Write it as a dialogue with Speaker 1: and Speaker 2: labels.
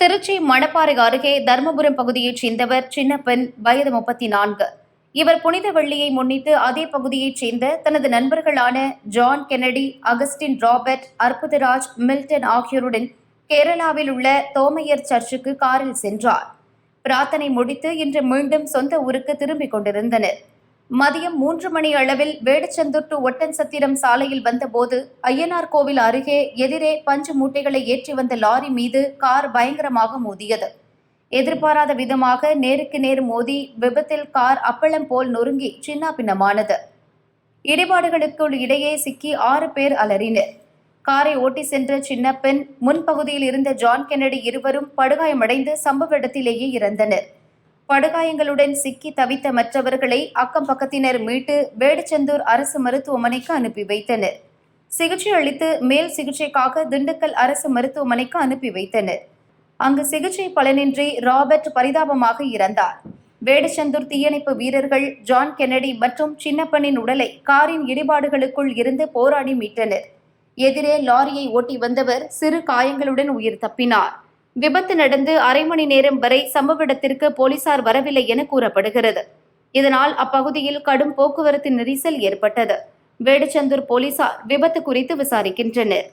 Speaker 1: திருச்சி மணப்பாறை அருகே தர்மபுரம் பகுதியைச் சேர்ந்தவர் சின்னப்பெண் வயது முப்பத்தி நான்கு இவர் புனித வெள்ளியை முன்னிட்டு அதே பகுதியைச் சேர்ந்த தனது நண்பர்களான John Kennedy Augustine Robert Arputharaj Milton ஆகியோருடன் கேரளாவில் உள்ள தோமையர் சர்ச்சுக்கு காரில் சென்றார். பிரார்த்தனை முடித்து இன்று மீண்டும் சொந்த ஊருக்கு திரும்பிக் கொண்டிருந்தனர். மதியம் மூன்று மணி அளவில் வேடச்சந்தூர் டு ஒட்டன்சத்திரம் சாலையில் வந்தபோது ஐயனார் கோவில் அருகே எதிரே பஞ்சு மூட்டைகளை ஏற்றி வந்த லாரி மீது கார் பயங்கரமாக மோதியது. எதிர்பாராத விதமாக நேருக்கு நேர் மோதி விபத்தில் கார் அப்பளம் போல் நொறுங்கி சின்னாபின்னமானது. இடிபாடுகளுக்குள் இடையே சிக்கி ஆறு பேர் அலறினர். காரை ஓட்டி சென்ற சின்னப்பெண் முன்பகுதியில் இருந்த ஜான் கென்னடி இருவரும் படுகாயமடைந்து சம்பவ இடத்திலேயே இறந்தனர். படுகாயங்களுடன் சிக்கி தவித்த மற்றவர்களை அக்கம் பக்கத்தினர் மீட்டு வேடச்சந்தூர் அரசு மருத்துவமனைக்கு அனுப்பி வைத்தனர். சிகிச்சை அளித்து மேல் சிகிச்சைக்காக திண்டுக்கல் அரசு மருத்துவமனைக்கு அனுப்பி வைத்தனர். அங்கு சிகிச்சை பலனின்றி ராபர்ட் பரிதாபமாக இறந்தார். வேடச்சந்தூர் தீயணைப்பு வீரர்கள் ஜான் கென்னடி மற்றும் சின்னப்பனின் உடலை காரின் இடிபாடுகளுக்குள் இருந்து போராடி மீட்டனர். எதிரே லாரியை ஓட்டி வந்தவர் சிறு காயங்களுடன் உயிர் தப்பினார். விபத்து நடந்து அரை மணி நேரம் வரை சம்பவ இடத்திற்கு போலீசார் வரவில்லை என கூறப்படுகிறது. இதனால் அப்பகுதியில் கடும் போக்குவரத்து நெரிசல் ஏற்பட்டது. வேடச்சந்தூர் போலீசார் விபத்து குறித்து விசாரிக்கின்றனர்.